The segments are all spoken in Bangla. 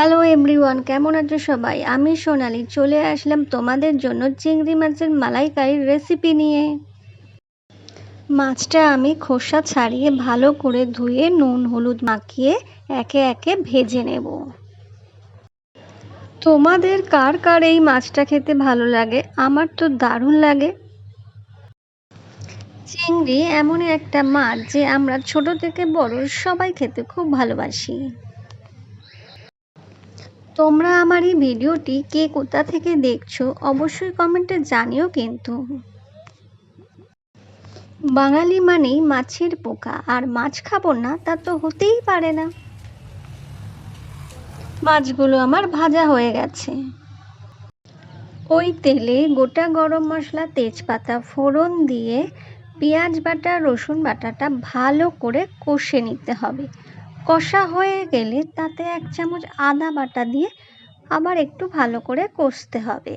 হ্যালো এভরিওয়ান কেমন আছো সবাই? আমি সোনালি। চলে আসলাম তোমাদের জন্য চিংড়ি মাছের মালাইকারির রেসিপি নিয়ে। মাছটা আমি খোসা ছাড়িয়ে ভালো করে ধুয়ে নুন, হলুদ মাখিয়ে একে একে ভেজে নেব। তোমাদের কার কার এই মাছটা খেতে ভালো লাগে? আমার তো দারুণ লাগে। চিংড়ি এমনই একটা মাছ যে আমরা ছোট থেকে বড় সবাই খেতে খুব ভালোবাসি। তোমরা আমার এই ভিডিওটি কে কোথা থেকে দেখছ অবশ্যই কমেন্টে জানিও কিন্তু। বাঙালি মানেই মাছের পোকা, আর মাছ খাব না, তা তো হতেই পারে না। মাছগুলো আমার ভাজা হয়ে গেছে। ওই তেলে গোটা গরম মশলা, তেজপাতা, ফোড়ন দিয়ে পেঁয়াজ বাটা, রসুন বাটাটা ভালো করে কষে নিতে হবে। কষা হয়ে গেলে তাতে এক চামচ আদা বাটা দিয়ে আবার একটু ভালো করে কষতে হবে।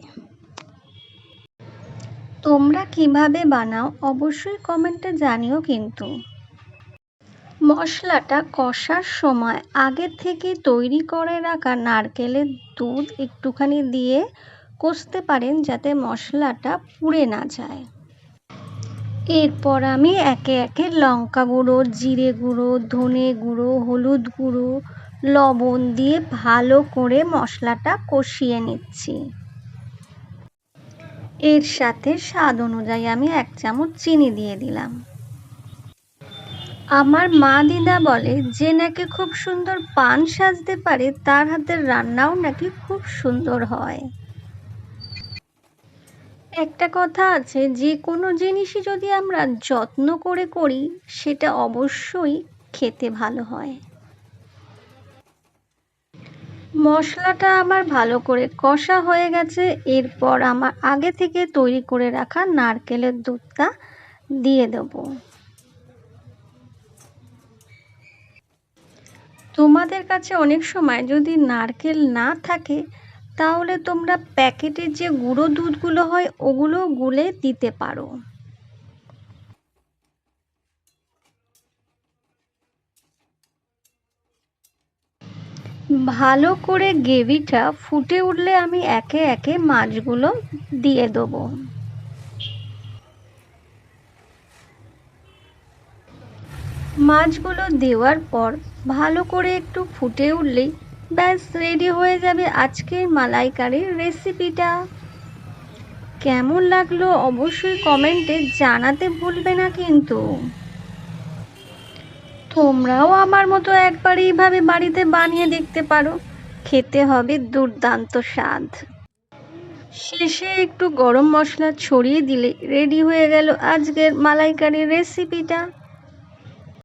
তোমরা কীভাবে বানাও অবশ্যই কমেন্টে জানিও কিন্তু। মশলাটা কষার সময় আগে থেকে তৈরি করে রাখা নারকেলের দুধ একটুখানি দিয়ে কষতে পারেন যাতে মশলাটা পুড়ে না যায়। এরপর আমি একে একে লঙ্কা গুঁড়ো, জিরে গুঁড়ো, ধনে গুঁড়ো, হলুদ গুঁড়ো, লবণ দিয়ে ভালো করে মশলাটা কষিয়ে নিচ্ছি। এর সাথে স্বাদ অনুযায়ী আমি এক চামচ চিনি দিয়ে দিলাম। আমার মা দিদা বলে, যে নাকি খুব সুন্দর পান সাজতে পারে, তার হাতের রান্নাও নাকি খুব সুন্দর হয়। একটা কথা আছে, যে কোনো জিনিসই যদি আমরা যত্ন করে করি, সেটা অবশ্যই খেতে ভালো হয়। মশলাটা আমার ভালো করে কষা হয়ে গেছে, এরপর আমার আগে থেকে তৈরি করে রাখা নারকেলের দুধটা দিয়ে দেব। তোমাদের কাছে অনেক সময় যদি নারকেল না থাকে তাহলে তোমরা প্যাকেটের যে গুঁড়ো দুধগুলো হয়, ওগুলো গুলে দিতে পারো। ভালো করে গ্রেভিটা ফুটে উঠলে আমি একে একে মাছগুলো দিয়ে দেবো। মাছগুলো দেওয়ার পর ভালো করে একটু ফুটে উঠলেই ব্যাস রেডি হয়ে যাবে আজকের মালাইকারির রেসিপিটা কেমন লাগল অবশ্যই কমেন্টে জানাতে ভুলবে না কিন্তু। তোমরাও আমার মতো একবার এইভাবে বাড়িতে বানিয়ে দেখতে পারো, খেতে হবে দুর্দান্ত স্বাদ। শেষে একটু গরম মশলা ছড়িয়ে দিলে রেডি হয়ে গেল আজকের মালাইকারির রেসিপিটা